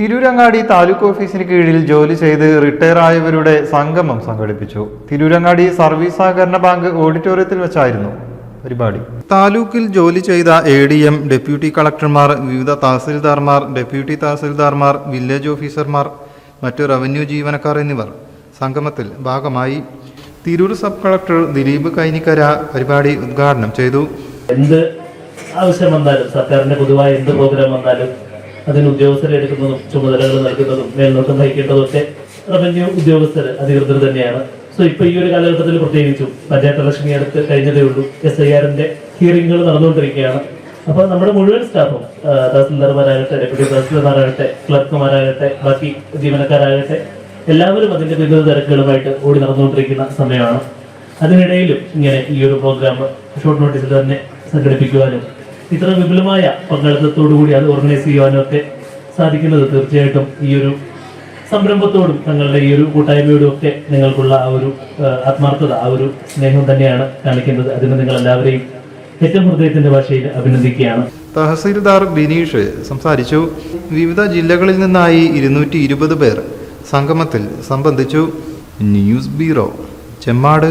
തിരൂരങ്ങാടി താലൂക്ക് ഓഫീസിന് കീഴിൽ ജോലി ചെയ്ത് റിട്ടയർ ആയവരുടെ സംഗമം സംഘടിപ്പിച്ചു. തിരൂരങ്ങാടി സർവീസ് സഹകരണ ബാങ്ക് ഓഡിറ്റോറിയത്തിൽ വെച്ചായിരുന്നു പരിപാടി. താലൂക്കിൽ ജോലി ചെയ്ത എ ഡി എം ഡെപ്യൂട്ടി കളക്ടർമാർ വിവിധ തഹസിൽദാർമാർ ഡെപ്യൂട്ടി തഹസിൽദാർമാർ വില്ലേജ് ഓഫീസർമാർ മറ്റു റവന്യൂ ജീവനക്കാർ എന്നിവർ സംഗമത്തിൽ ഭാഗമായി. തിരൂർ സബ് കളക്ടർ ദിലീപ് കൈനിക്കര പരിപാടി ഉദ്ഘാടനം ചെയ്തു. എന്ത് ആവശ്യം വന്നാലും സർക്കാരിന്റെ പൊതുവായ എന്ത് പ്രോഗ്രാം വന്നാലും അതിന് ഉദ്യോഗസ്ഥരെ എടുക്കുന്നതും ചുമതലകൾ നൽകുന്നതും മേൽനോട്ടം വഹിക്കേണ്ടതും ഒക്കെ റവന്യൂ ഉദ്യോഗസ്ഥർ അധികൃതർ തന്നെയാണ്. സോ ഇപ്പൊ ഈ ഒരു കാലഘട്ടത്തിൽ പ്രത്യേകിച്ചും പഞ്ചായത്ത് ഇലക്ഷൻ അടുത്ത് കഴിഞ്ഞതേ ഉള്ളൂ. എസ് ഐ ആറിന്റെ ഹിയറിംഗുകൾ നടന്നുകൊണ്ടിരിക്കുകയാണ്. അപ്പോൾ നമ്മുടെ മുഴുവൻ സ്റ്റാഫും തഹസിൽദാർമാരാകട്ടെ ഡെപ്യൂട്ടി തഹസിൽദാർമാരാകട്ടെ ക്ലർക്കുമാരാകട്ടെ ബാക്കി ജീവനക്കാരാകട്ടെ എല്ലാവരും അതിന്റെ വിവിധ തിരക്കുകളുമായിട്ട് ഓടി നടന്നുകൊണ്ടിരിക്കുന്ന സമയമാണ്. അതിനിടയിലും ഇങ്ങനെ ഈ ഒരു പ്രോഗ്രാം ഷോർട്ട് നോട്ടീസിൽ തന്നെ സംഘടിപ്പിക്കുവാനും ഇത്ര വിപുലമായ പങ്കാളിത്തത്തോടു കൂടി അത് ഓർഗനൈസ് ചെയ്യുവാനും ഒക്കെ സാധിക്കുന്നത് തീർച്ചയായിട്ടും ഈ ഒരു സംരംഭത്തോടും തങ്ങളുടെ ഈ ഒരു കൂട്ടായ്മയോടും ഒക്കെ നിങ്ങൾക്കുള്ള ആ ഒരു ആത്മാർത്ഥത ആ ഒരു സ്നേഹം തന്നെയാണ് കാണിക്കുന്നത് അതിന് നിങ്ങൾ എല്ലാവരെയും ഏറ്റവും ഹൃദയത്തിന്റെ ഭാഷയിൽ അഭിനന്ദിക്കുകയാണ്. തഹസീൽദാർ ബിനീഷ് സംസാരിച്ചു. വിവിധ ജില്ലകളിൽ നിന്നായി ഇരുന്നൂറ്റി ഇരുപത് പേർ സംഗമത്തിൽ സംബന്ധിച്ചു. News bureau Chemmad.